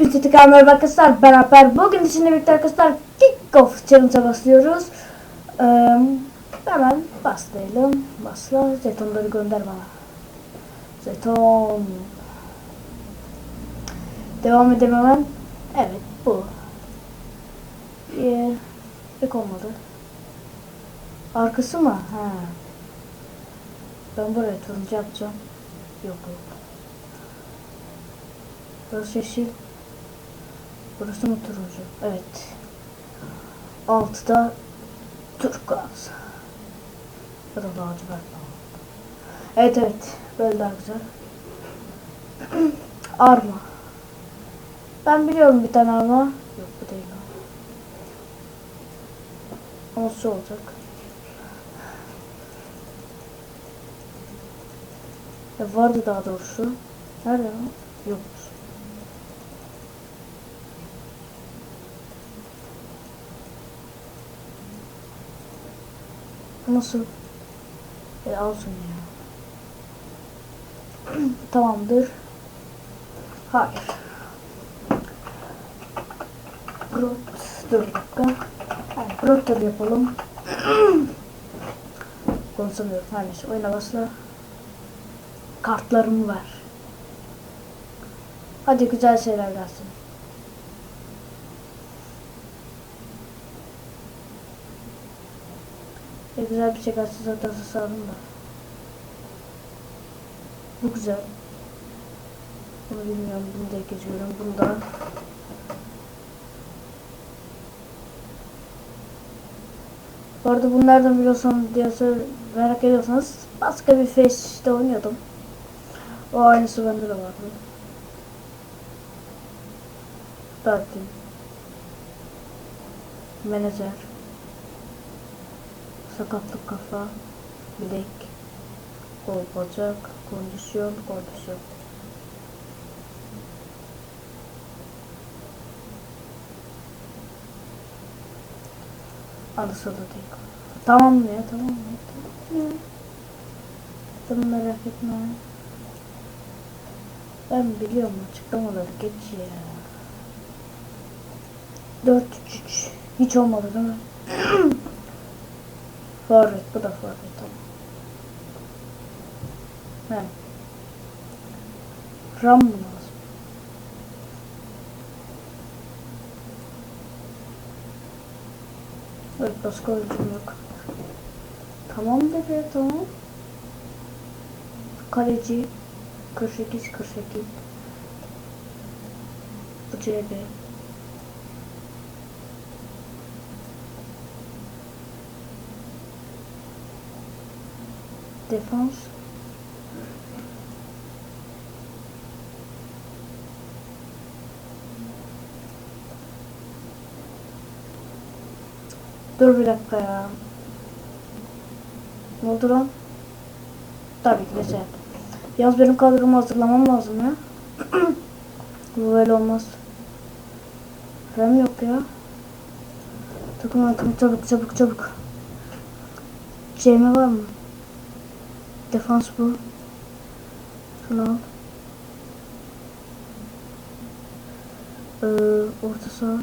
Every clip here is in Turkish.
Tekrar merhaba arkadaşlar ben Alper. Bugün sizinle birlikte arkadaşlar Kick-Off Challenge'a basıyoruz. Ee, hemen başlayalım. Basla. Jetonları gönder bana. Jeton. Devam edelim hemen. Evet bu. Ee, pek olmadı. Arkası mı? Ha. Ben buraya turuncu yapacağım. Yok yok. Burası yeşil. Burası mı turuncu? Evet. Altıda turkuaz. Ya da lacivert. Evet evet. Böyle daha güzel. arma. Ben biliyorum bir tane arma. Yok bu değil şu olacak. Ya vardı daha doğrusu. Nerede o? Yok. Nasıl? E alsın ya. Tamamdır. Hayır. Brot. Dur bir dakika. Hayır, Brot'ları yapalım. Konuşamıyorum. Her neyse. Oyuna basla. Kartlarımı ver. Hadi güzel şeyler gelsin. E güzel bir gelse zaten sağlam da. Bu güzel. Bunu bilmiyorum. Bunu da geçiyorum. Bunu da. Bu arada bunlardan biliyorsanız sor- merak ediyorsanız başka bir Face'de oynuyordum. O aynısı bende de vardı. Darkin. Menajer. Sakatlık kafa. Bilek. Kol bacak. Kondisyon. Kondisyon. Anasını değil. Tamam ya? Tamam mı? Tamam mı? Sen merak etme. Ben biliyorum açıklamaları geç ya. 4 3 3 hiç olmadı değil mi? forvet bu da forvet tamam. He. Ram mı lazım? Evet başka oyuncum yok. Tamam bebe tamam. Kaleci 48 48 Bu CB Defans Dur bir dakika ya. Ne oldu lan? Tabii ki de şey. Yalnız benim kadromu hazırlamam lazım ya. Bu böyle olmaz. Rem yok ya. Takım akım çabuk çabuk çabuk. CM var mı? Defans bu. Şunu al. Ee, orta saha.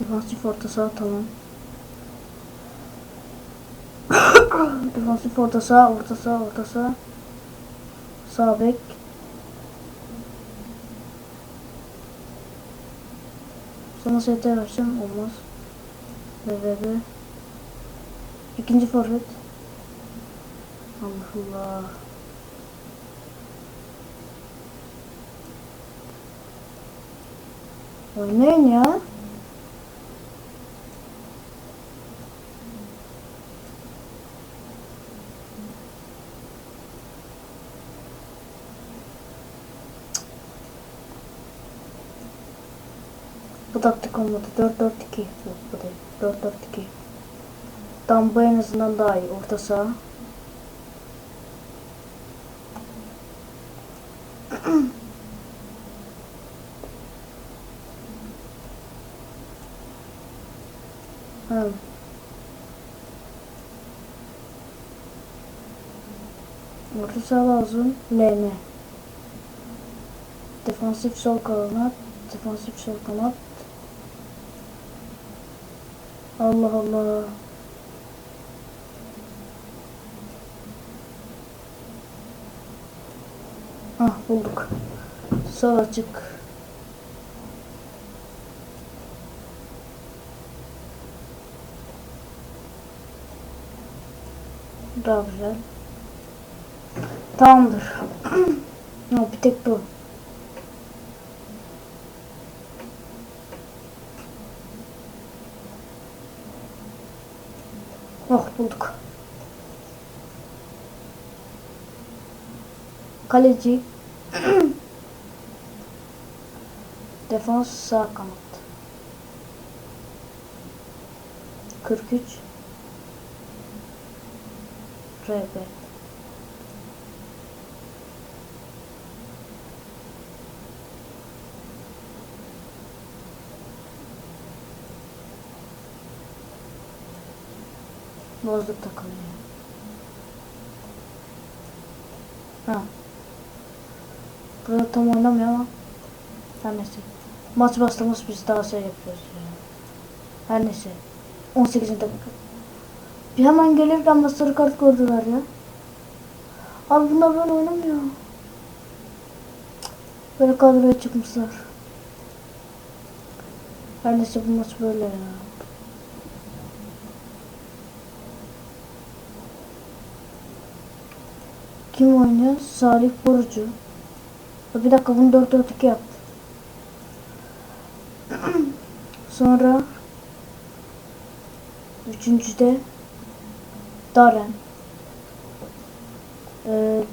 Defansif orta saha tamam. Defansif orta saha, orta saha, orta saha. Sağ bek. Sonra ST vereceğim. Olmaz. BBB. İkinci forvet. Allah Allah. Oynayın ya. Bu taktik olmadı. 4-4-2. Yok bu değil. 4-4-2. Bu en azından daha iyi. Orta saha. ha. Orta saha lazım. LM. Defansif sol kanat. Defansif sol kanat. Allah Allah. Ah bulduk. Sağ açık. Daha güzel. Tamamdır. Yok bir tek bu. Oh bulduk. Kaleci. Defans sağ kanat. 43 RB Bozduk takımı ya. Ha. Burada tam oynamıyor ama. Her neyse. Maç bastığımız biz daha şey yapıyoruz ya. Her neyse. 18. dakika. Bir hemen gelirken de sarı kart gördüler ya. Abi bunlar böyle oynamıyor. Böyle kadroya çıkmışlar. Her neyse bu maç böyle ya. Kim oynuyor? Salih Borucu. Ya Bir dakika bunu 4-4-2 yaptı. Sonra üçüncüde Darren. Ee,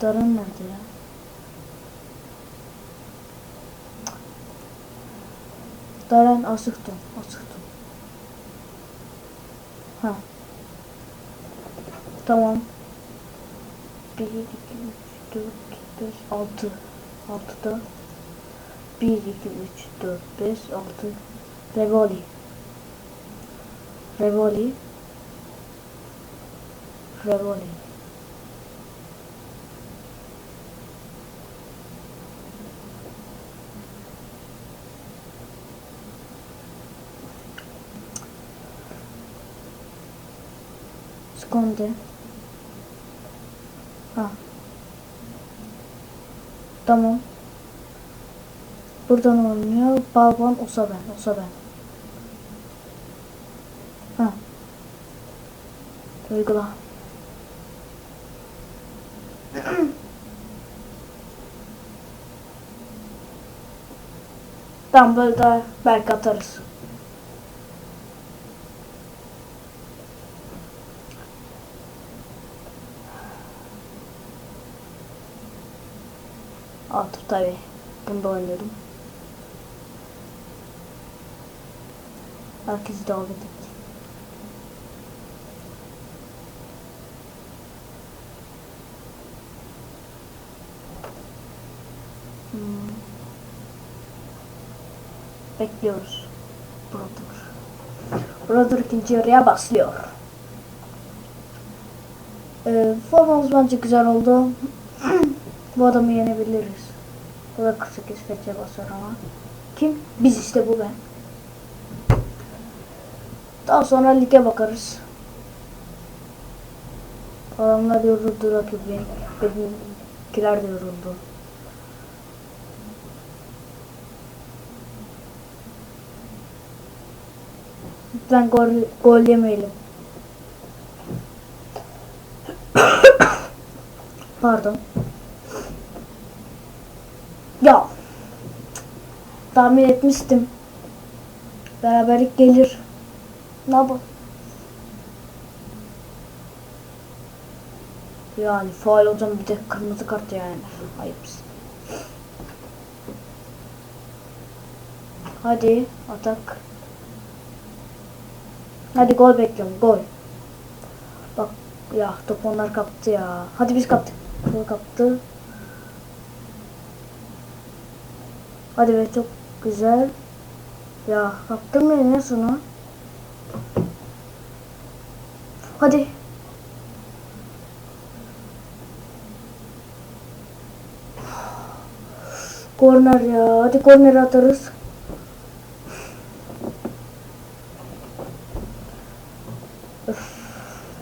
Darren nerede ya? Darren Asıktım. Asıktım. Ha. Tamam. 1, 2, 3, 4, 5, 6. 6'da 1, 2, 3, 4, 5, 6. Revoli. Revoli. Revoli. Skonde. Ha. Tamam. Buradan oynuyor. Balban Osaben. Osaben. Ha. Uygula. Tamam böyle daha belki atarız. Atıp tabi. Bunda oynuyordum. Herkesi davet et. Hmm. Bekliyoruz. Brother. Brother ikinci yarıya başlıyor. Ee, formamız bence güzel oldu. bu adamı yenebiliriz. Bu da 48 fece basar ama. Kim? Biz işte bu ben. Daha sonra lige bakarız. Adamlar yoruldu rakibi. Benimkiler de yoruldu. Lütfen gol, gol yemeyelim. Pardon. Ya. Tahmin etmiştim. Beraberlik gelir. Ne yapalım? Yani faal olacağım bir de kırmızı kart yani. Ayıpsın. Hadi atak. Hadi gol bekliyorum gol. Bak ya top onlar kaptı ya. Hadi biz kaptık. Gol kaptı. Hadi be çok güzel. Ya kaptım ya ne sana? Hadi. Korner ya. Hadi korner atarız.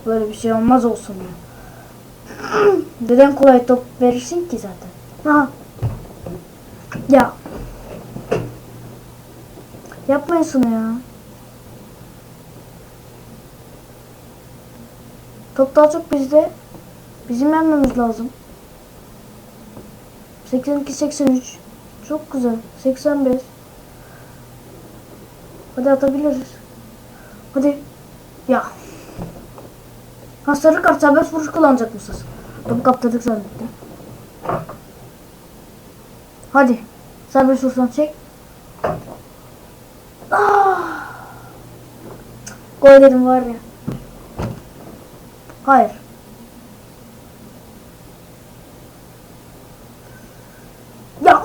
Böyle bir şey olmaz olsun ya. Neden kolay top verirsin ki zaten? Aha. Ya. Yapmayın şunu ya. Top daha çok bizde. Bizim yenmemiz lazım. 82 83. Çok güzel. 85. Hadi atabiliriz. Hadi. Ya. Ha sarı kart serbest vuruş kullanacak mısınız? Topu kaptırdık zannettim. Hadi. Serbest vuruştan çek. Gol dedim var ya. Hayır. Ya.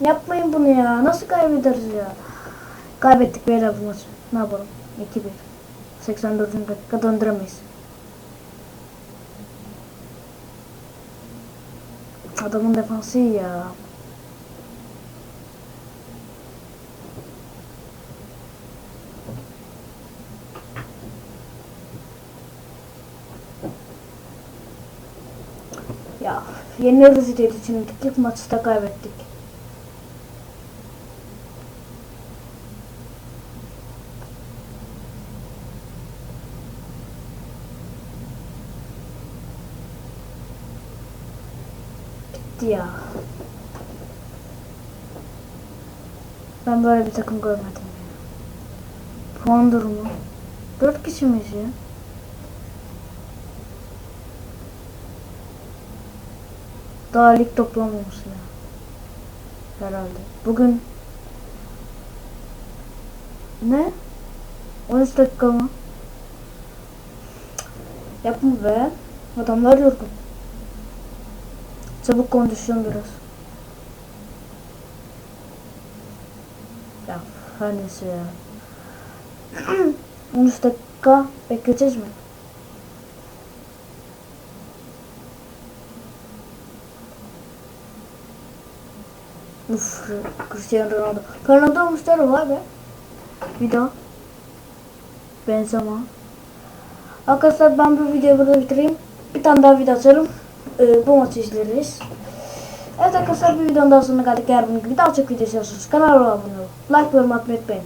Yapmayın bunu ya. Nasıl kaybederiz ya? Kaybettik beyler bu maçı. Ne yapalım? 2-1. 84. dakika döndüremeyiz. Adamın defansı iyi ya. Ya yeniyoruz. İlk maçta kaybettik. Bitti ya. Ben böyle bir takım görmedim ya. Puan durumu. Dört kişi miyiz ya? Daha lig toplamamış ya. Herhalde. Bugün ne? 13 dakika mı? Yapma be. Adamlar yorgun. Çabuk kondisyon biraz. Ya her neyse ya. 13 dakika bekleyeceğiz mi? Uf, Cristiano Ronaldo. Ronaldo olmuşları var be. Bir daha. Benzema. Arkadaşlar ben bu videoyu burada bitireyim. Bir tane daha video açarım. Ee, bu maçı izleriz. Evet arkadaşlar bir videonun daha sonuna geldik. Eğer bunun gibi daha çok video istiyorsanız kanala abone olun. Like ve yorum atmayı unutmayın.